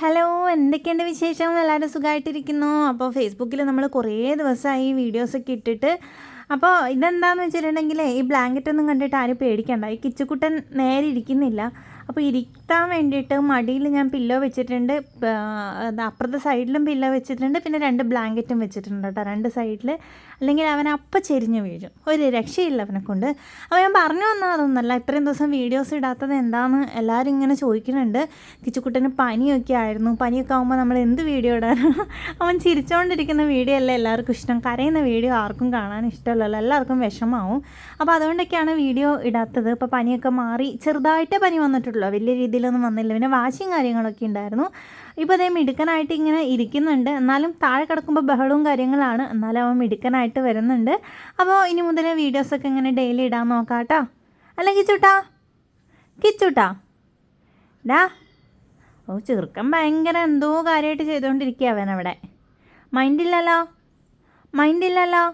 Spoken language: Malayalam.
ഹലോ എന്തൊക്കെയുണ്ട് വിശേഷം? എല്ലാവരും സുഖമായിട്ടിരിക്കുന്നു അപ്പോൾ ഫേസ്ബുക്കിൽ നമ്മൾ കുറേ ദിവസമായി വീഡിയോസൊക്കെ ഇട്ടിട്ട് അപ്പോൾ ഇതെന്താണെന്ന് വെച്ചിട്ടുണ്ടെങ്കിൽ ഈ ബ്ലാങ്കറ്റ് ഒന്നും കണ്ടിട്ട് ആരും പേടിക്കണ്ട. ഈ കിച്ചുക്കുട്ടൻ നേരെ ഇരിക്കുന്നില്ല. അപ്പോൾ ഇരിക്കാൻ വേണ്ടിയിട്ട് മടിയിൽ ഞാൻ പില്ലോ വെച്ചിട്ടുണ്ട്. അപ്പുറത്തെ സൈഡിലും പില്ലോ വെച്ചിട്ടുണ്ട്. പിന്നെ രണ്ട് ബ്ലാങ്കറ്റും വെച്ചിട്ടുണ്ട് കേട്ടോ രണ്ട് സൈഡിൽ അല്ലെങ്കിൽ അവൻ അപ്പം ചെരിഞ്ഞ് വീഴും. ഒരു രക്ഷയില്ല അവനെ കൊണ്ട്. അപ്പോൾ ഞാൻ പറഞ്ഞു വന്നാൽ അതൊന്നല്ല. ഇത്രയും ദിവസം വീഡിയോസ് ഇടാത്തത് എന്താണെന്ന് എല്ലാവരും ഇങ്ങനെ ചോദിക്കുന്നുണ്ട്. കിച്ചുക്കുട്ടന് പനിയൊക്കെ ആയിരുന്നു. പനിയൊക്കെ ആകുമ്പോൾ നമ്മൾ എന്ത് വീഡിയോ ഇടാനാണ് അവൻ ചിരിച്ചുകൊണ്ടിരിക്കുന്ന വീഡിയോ അല്ല എല്ലാവർക്കും ഇഷ്ടം. കരയുന്ന വീഡിയോ ആർക്കും കാണാൻ ഇഷ്ടമല്ലല്ലോ എല്ലാവർക്കും വിഷമാവും. അപ്പോൾ അതുകൊണ്ടൊക്കെയാണ് വീഡിയോ ഇടാത്തത്. ഇപ്പോൾ പനിയൊക്കെ മാറി ചെറുതായിട്ടേ പനി വന്നിട്ടുള്ളൂ. വലിയ രീതിയിലൊന്നും വന്നില്ല. പിന്നെ വാശിയും കാര്യങ്ങളൊക്കെ ഉണ്ടായിരുന്നു. ഇപ്പോൾ അതേ മിടുക്കനായിട്ട് ഇങ്ങനെ ഇരിക്കുന്നുണ്ട്. എന്നാലും താഴെ കിടക്കുമ്പോൾ ബഹളവും കാര്യങ്ങളാണ്. എന്നാലും അവൻ മിടുക്കനായിട്ട് വരുന്നുണ്ട്. അപ്പോൾ ഇനി മുതൽ വീഡിയോസൊക്കെ ഇങ്ങനെ ഡെയിലി ഇടാൻ നോക്കാം കേട്ടോ അല്ല കിച്ചൂട്ടാ? കിച്ചുട്ടാ ഡാ? ഓ ചെറുക്കൻ ഭയങ്കര എന്തോ കാര്യമായിട്ട് ചെയ്തുകൊണ്ടിരിക്കുക അവൻ അവിടെ മൈൻഡില്ലല്ലോ? മൈൻഡില്ലല്ലോ?